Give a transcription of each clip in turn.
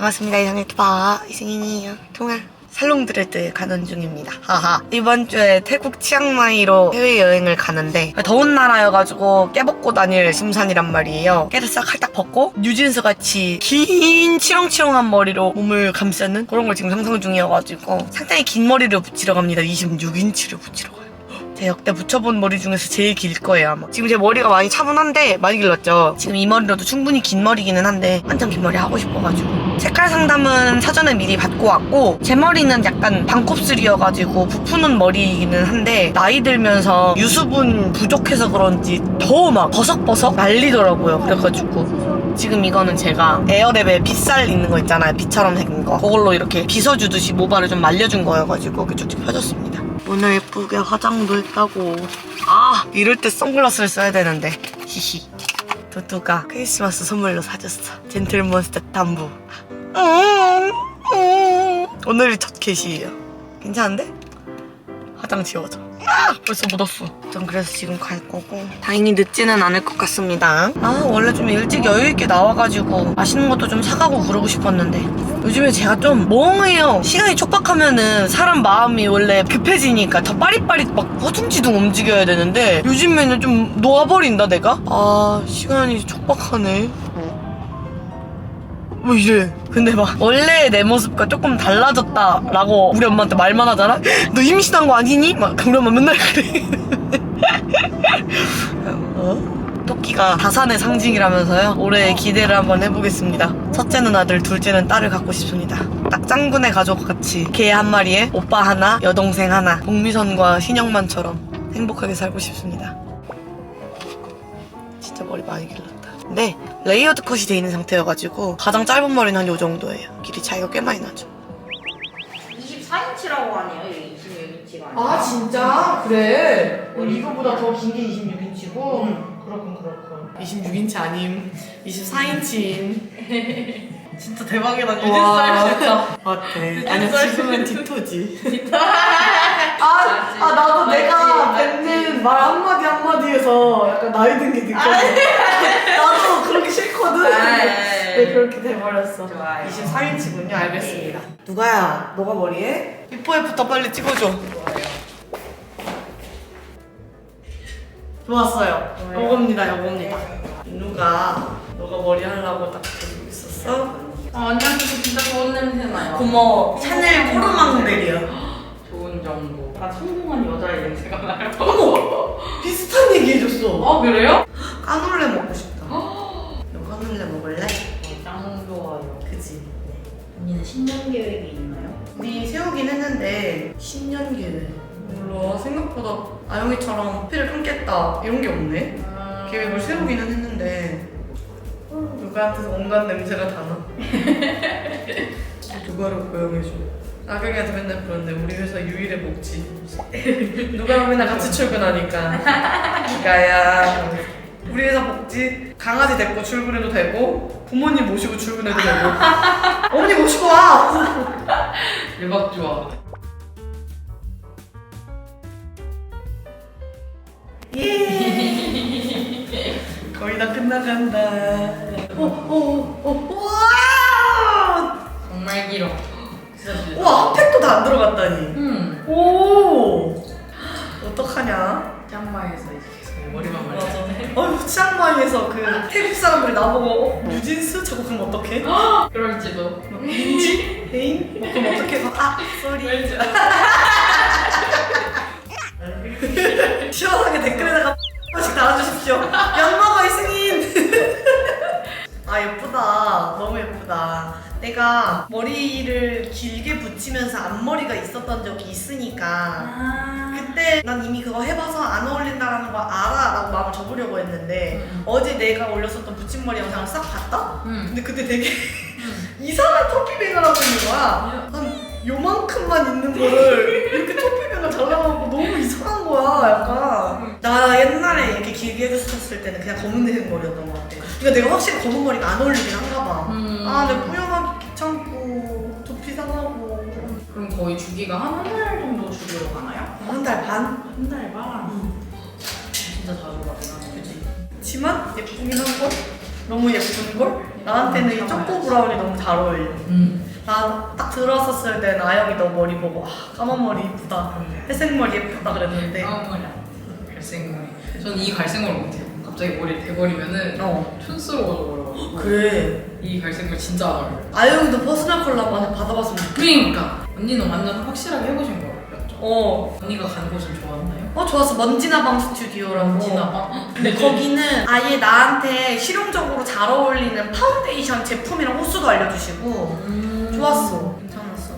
반갑습니다. 이상의 투바 이승인이에요. 통화. 살롱 드레드 가는 중입니다. 하하. 이번 주에 태국 치앙마이로 해외여행을 가는데 더운 나라여가지고 깨벗고 다닐 심산이란 말이에요. 깨를 싹 할딱 벗고 뉴진스 같이 긴 치렁치렁한 머리로 몸을 감싸는 그런 걸 지금 상상 중이어가지고 상당히 긴 머리를 붙이러 갑니다. 26인치를 붙이러 가요. 제 역대 붙여본 머리 중에서 제일 길 거예요 아마 지금 제 머리가 많이 차분한데 많이 길렀죠 지금 이 머리로도 충분히 긴 머리기는 한데 완전 긴 머리 하고 싶어가지고 색깔 상담은 사전에 미리 받고 왔고 제 머리는 약간 반곱슬이어가지고 부푸는 머리이기는 한데 나이 들면서 유수분 부족해서 그런지 더 막 버석버석 말리더라고요. 그래가지고 지금 이거는 제가 에어랩에 빗살 있는 거 있잖아요. 빗처럼 생긴 거. 그걸로 이렇게 빗어주듯이 모발을 좀 말려준 거여가지고 이렇게 쭉쭉 펴줬습니다. 오늘 예쁘게 화장도 했다고. 아 이럴 때 선글라스를 써야 되는데. 히히. 도토가 크리스마스 선물로 사줬어. 젠틀몬스터 탐부. 오늘이 첫 개시예요 괜찮은데? 화장 지워져 아, 벌써 묻었어. 전 그래서 지금 갈 거고 다행히 늦지는 않을 것 같습니다. 아 원래 좀 일찍 여유 있게 나와가지고 맛있는 것도 좀 사가고 그러고 싶었는데 요즘에 제가 좀 멍해요. 시간이 촉박하면은 사람 마음이 원래 급해지니까 더 빠릿빠릿 막 허둥지둥 움직여야 되는데 요즘에는 좀 놓아버린다 내가. 아 시간이 촉박하네. 왜 이래? 근데 막 원래 내 모습과 조금 달라졌다라고 우리 엄마한테 말만 하잖아? 너 임신한 거 아니니? 막 그러면 맨날 그래 어? 토끼가 다산의 상징이라면서요? 올해 기대를 한번 해보겠습니다 첫째는 아들, 둘째는 딸을 갖고 싶습니다 딱 짱구네 가족 같이 개 한 마리에 오빠 하나, 여동생 하나 복미선과 신영만처럼 행복하게 살고 싶습니다 진짜 머리 많이 길렀다. 근데 레이어드 컷이 돼 있는 상태여가지고 가장 짧은 머리는 한 요 정도예요. 길이 차이가 꽤 많이 나죠. 24인치라고 하네요. 여기 26인치가 아니라. 아 진짜? 그래? 이거보다 더 긴 게 26인치고? 그렇군 그렇군. 26인치 아님 24인치임. 진짜 대박이다 뉴진스 어때? 아니야 지금은 디토지. 아. 아 나도 내가. 뱉는 말 한마디 한마디에서 약간 나이 든 게 느껴져. 그렇게 싫거든. 아, 네, 그렇게 돼버렸어. 좋아요. 24인치군요. 알겠습니다. 누가야? 너가 머리에? 삐뽀에부터 빨리 찍어줘. 좋았어요. 좋아요. 요겁니다, 요겁니다. 누가 너가 머리 하려고 딱 들고 있었어? 아, 언니한테 진짜 좋은 냄새 나요. 고마워. 샤넬 코르망벨이야. 좋은 정보. 나 성공한 여자의 냄새가 나요. 어머! 비슷한 얘기 해줬어. 어, 그래요? 까놀레 먹고 싶다. 너 까놀레 먹을래? 어, 짱 좋아요. 그지? 언니는 신년 계획이 있나요? 우리 세우긴 했는데 10년 계획. 몰라. 생각보다 아영이처럼 피를 끊겠다. 이런 게 없네. 음... 계획을 세우기는 했는데 누구한테서 온갖 냄새가 다 나. 누가를 고용해줘. 아경이한테 맨날 그러는데 우리 회사 유일의 목지. 누가 맨날 같이 출근하니까. 기가야. 우리 회사 복지 강아지 데리고 출근해도 되고 부모님 모시고 출근해도 되고 어머니 모시고 와. 대박 좋아. 예. 거의 다 끝나간다. 오, 오, 오, 우와! 정말 길어. 진짜. 우와, 핫팩도 다 안 들어갔다니. 음. 오! 어떡하냐? 짱바에서 이제 머리만 말려. 어휴, 치앙마이에서 그 태국 사람들이 나보고 어, 뉴진스? 자꾸 그럼 어떡해? 그럴지도. 민지? 베인? 뭐 그럼 어떡해? 아, 쏘리. 시원하게 댓글에다가 하나씩 달아주십시오. 약 먹어, 이승인! 아, 예쁘다. 너무 예쁘다. 내가 머리를 길게 붙이면서 앞머리가 있었던 적이 있으니까 아. 그때 난 이미 그거 해봐서 안 어울린다라는 거 알아 라고 마음을 접으려고 했는데 음. 어제 내가 올렸었던 붙임머리 영상을 싹 봤다? 음. 근데 그때 되게 음. 이상한 토피뱅을 하고 있는 거야 한 요만큼만 있는 거를 이렇게 토피뱅을 잘라놓고 너무 이상한 거야 약간 나 옛날에 이렇게 길게 해줬을 때는 그냥 검은색 머리였던 것 같아 그러니까 내가 확실히 검은 머리가 안 어울리긴 한가 봐 음. 아, 근데 뿌염하기 귀찮고 두피 상하고 그럼 거의 주기가 한 한 달 정도 주기로 가나요? 한 달 반? 한 달 반. 응. 진짜 자주 가긴 하네. 그지. 지만 예쁘긴 한 걸? 너무 예쁜 걸? 나한테는 이. 초코 브라운이 너무 잘 어울려. 음. 나 딱 들어왔었을 때는 아영이 너 머리 보고 아, 까만 머리 이쁘다. 회색 머리 예쁘다 그랬는데. 까만 머리 안 돼. 갈색 머리. 저는 이 갈색 머리 못해요. 갑자기 머리 대버리면은 어. 촌스러워져 버려. 그래. 이 갈색머리 진짜 안 어울려. 아영이도 퍼스널 컬러 한번 받아봤으면 좋겠다. 그러니까 언니는 완전 확실하게 해보신 거였죠. 어. 언니가 간 곳은 좋았나요? 어 좋았어. 먼지나방 스튜디오라고. 지나봐. 근데 거기는 아예 나한테 실용적으로 잘 어울리는 파운데이션 제품이랑 호수도 알려주시고 음. 좋았어.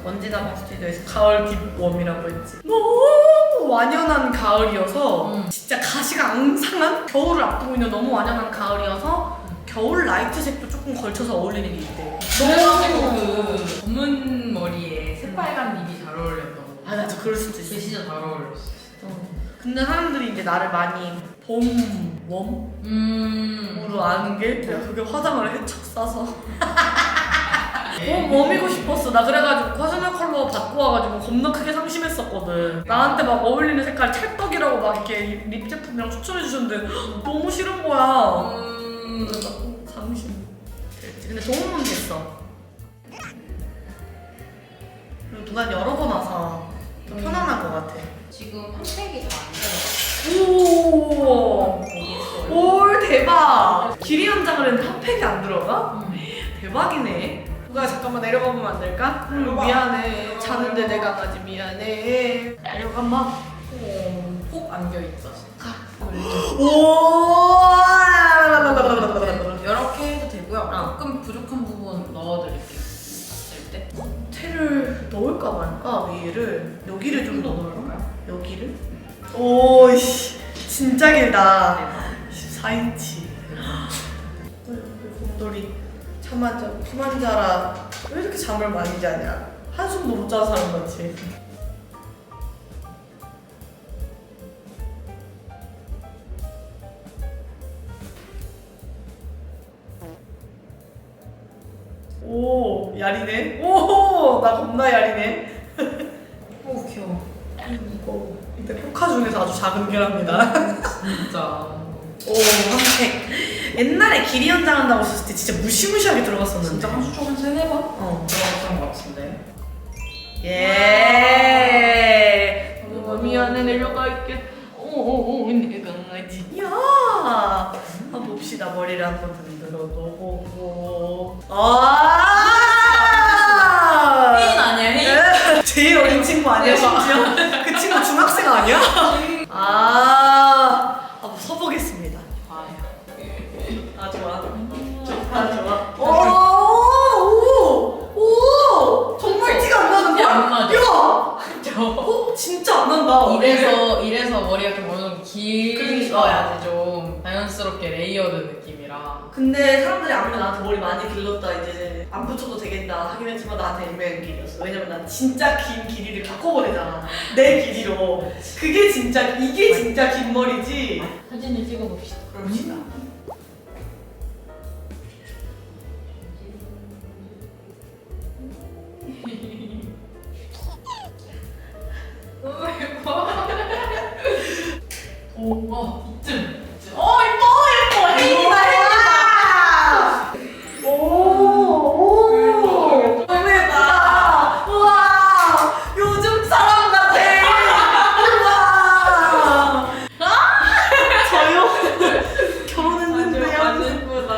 먼지나방 스튜디오에서 가을 딥웜이라고 했지. 너무 완연한 가을이어서 음. 진짜 가시가 앙상한 겨울을 앞두고 있는 너무 완연한 가을이어서 겨울 라이트색도 조금 걸쳐서 어울리는 게 있대. 그래가지고 그 검은 머리에 새빨간 립이 잘 어울렸다고. 아 맞아 그럴 수도 그게 있어. 진짜 잘 어울렸어. 어. 근데 사람들이 이제 나를 많이 봄웜으로 음. 아는 게 내가 그게 화장을 해쳐 싸서 어, 웜이고 싶었어. 나 그래가지고 퍼스널 컬러 받고 와가지고 겁나 크게 상심했었거든. 나한테 막 어울리는 색깔 찰떡이라고 막 이렇게 립 제품이랑 추천해 주셨는데 너무 싫은 거야. 음. 어, 상심. 근데 도움은 됐어. 그리고 누가 와서 더 음. 편안한 것 같아. 지금 핫팩이 잘안 들어가. 오. 올 대박. 길이 연장을 했는데 핫팩이 안 들어가? 음. 대박이네. 누가 잠깐만 내려가 보면 안 될까? 응, 내려가. 미안해. 자는데 내가 가지 미안해. 내려가마. 어, 폭 안겨 있다. 오. 이렇게 해도 되고요. 어. 조금 부족한 부분 넣어드릴게요. 쓸 때. 테를 넣을까 말까 위를 여기를 좀더 넣을까? 넣을까요? 여기를? 오씨 진짜 길다. 네. 14인치. 곰돌이 잠만 자 그만 자라. 왜 이렇게 잠을 많이 자냐? 한숨도 못 자는 사람 같이. 오 야리네. 오나 겁나 야리네. 오 귀여워. 이거 이때 포카 중에서 아주 작은 계랍니다. 진짜. 오 한팩. 옛날에 길이 연장한다고 했을 때 진짜 무시무시하게 들어갔었는데. 진짜 한수 조금 세네 번 어. 들어갔던 것 같은데. 예. 어, 미안해 내려가 있게. 오오오 내 강아지. 야. 한번 봅시다 머리를 한번 흔들어 보고. 아. 혜인 아니야 혜인? 에? 제일 어린 친구 아니야 심지어? 그 친구 중학생 아니야? 아. 어, 진짜 안 난다. 이래서 이래서 머리가 좀 어느 정도 길어야지 그러니까. 좀 자연스럽게 레이어드 느낌이라. 근데 사람들이 아무리 나한테 머리 많이 길렀다 이제 안 붙여도 되겠다 하긴 했지만 나한테 애매한 길이었어. 왜냐면 난 진짜 긴 길이를 겪어버리잖아. 내 길이로. 그게 진짜 이게 진짜 긴 머리지. 사진을 찍어봅시다. 그럽시다. 와, 이쯤. 이쯤. 어 예뻐 예뻐 혜인이다 혜인이다. 오, 오, 너무 예쁘다. 우와, 요즘 사람 같아. 우와. 저요? 결혼했는데요. 예쁘다.